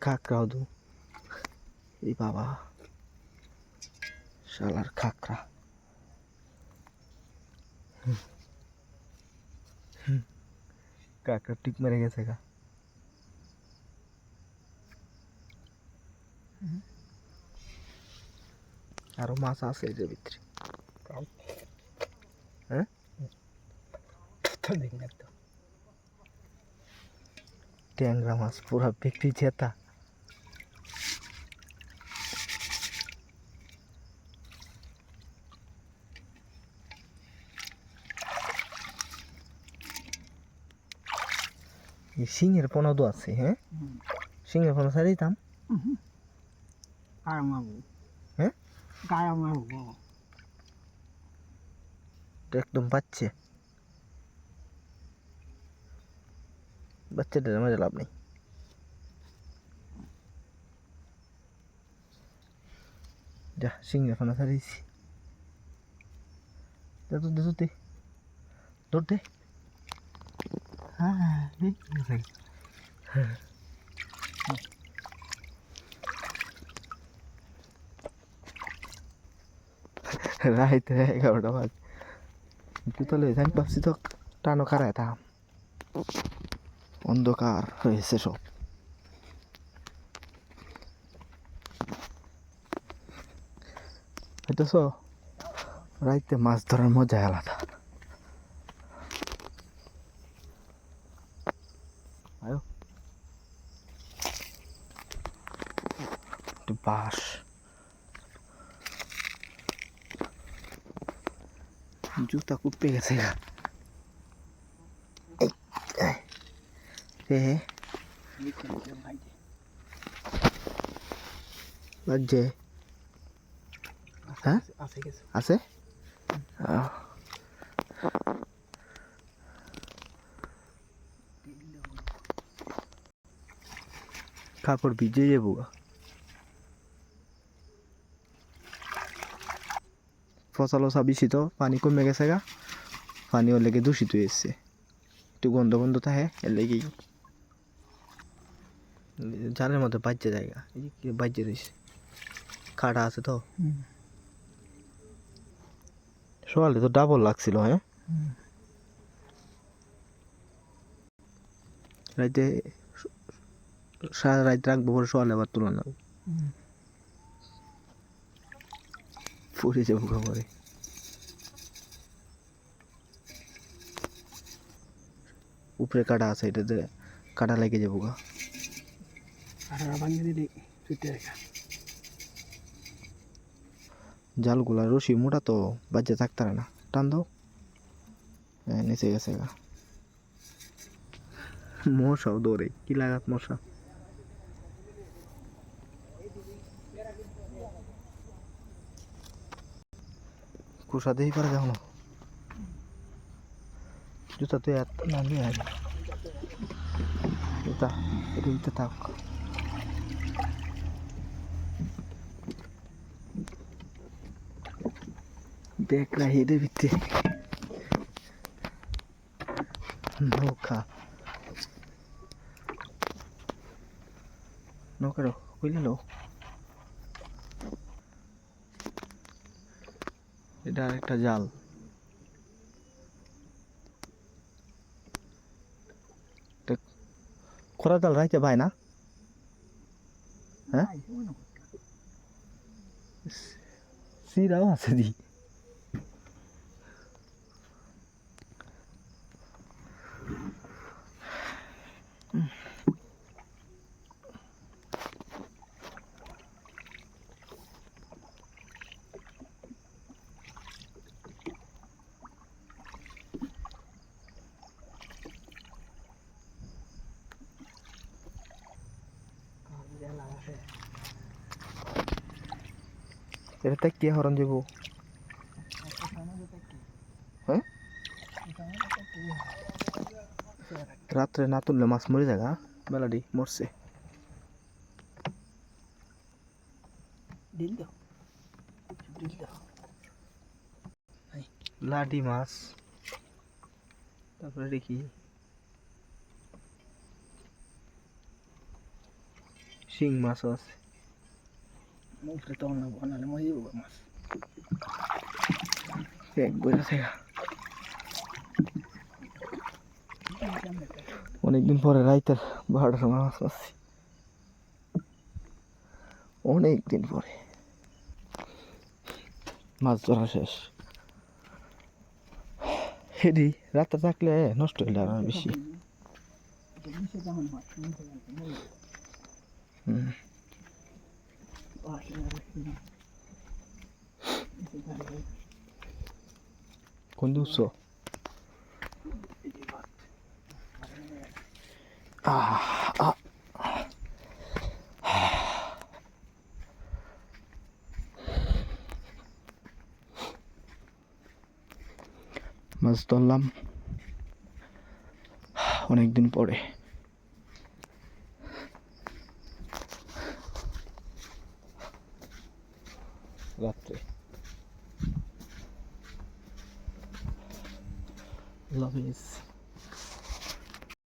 কাঁকড়াও দু এই বাবা। শালার। হুম। কাঁকড়া টিক মেরে গেছে গা। আরও মাছ আছে এর ভিতরে। হ্যাঁ? ট্যাংরা মাছ পুরা বিক্রি জেতা। সিংহের পনাদো আছে হ্যাঁ? সিংহের পনা ছাড়ি দাম মারবো হ্যাঁ? মারবো একদম বাচ্চে। বাচ্চাদের মাঝে লাভ নেই। যা সিংহের পনা ছাড়িয়েছি যা তো দে এই রাইতে এগারোটা বাজে একটু তাহলে জানি ভাবছি তো টানো খারায় থাম অন্ধকার হয়েছে সব এটা সো রাইতে মাছ ধরার মজা আলাদা আয়ো একটু বাঁশ জুতা কুপে গেছে গা লাগছে হ্যাঁ আছে। কাপড় ভিজে যাব গা। ফসল বেশি তো পানি কমে গেছে গা। পানি ওর লেগে দূষিত এসছে একটু গন্ধ গন্ধ থাকে এর লেগেই জালের মধ্যে বাজ্যে জায়গা। এই যে বাজ্যে রয়েছে কাটা আছে তো। সকালে তো ডাবল লাগছিল হ্যাঁ? রাইতে সারা রাত রাখব পরে সকালে আবার তুলে পড়ে যাব খাবারে উপরে কাটা আছে এটাতে কাটা লেগে যাব গা। জালগুলা রশি মোটা তো বাজে থাকতে না। টান দাও। নিচে গেছে গা। মশাও দৌড়ে কি লাগাত মশা। দেই পারে না জুতা তো এত নামিয়ে আগে জুতা এটা থাক। দেখ না হেঁটে ভিত্তি নৌকা। নৌকা রো বুঝলে এটা একটা জাল। খরা জাল রাইতে ভাই না? হ্যাঁ? সিরাও আছে দি এটা কে হরণ যাব হ্যাঁ? রাত্রে না তুললে মাছ মরে যাগা বেলাডি মরছে। লাডি মাছ। তারপরে দেখি। শিং মাছও আছে। মুখটা তো না বানালে মই যাব মাছ। এক বই আছে গা। অনেকদিন পরে রাইতের সময় মাছ পাচ্ছি অনেক দিন পরে। মাছ ধরা শেষ। হেডি রাতে থাকলে নষ্ট হইলে আর বেশি। হুম। উৎস আহ, আহ। মাছ ধরলাম অনেকদিন পরে jovens.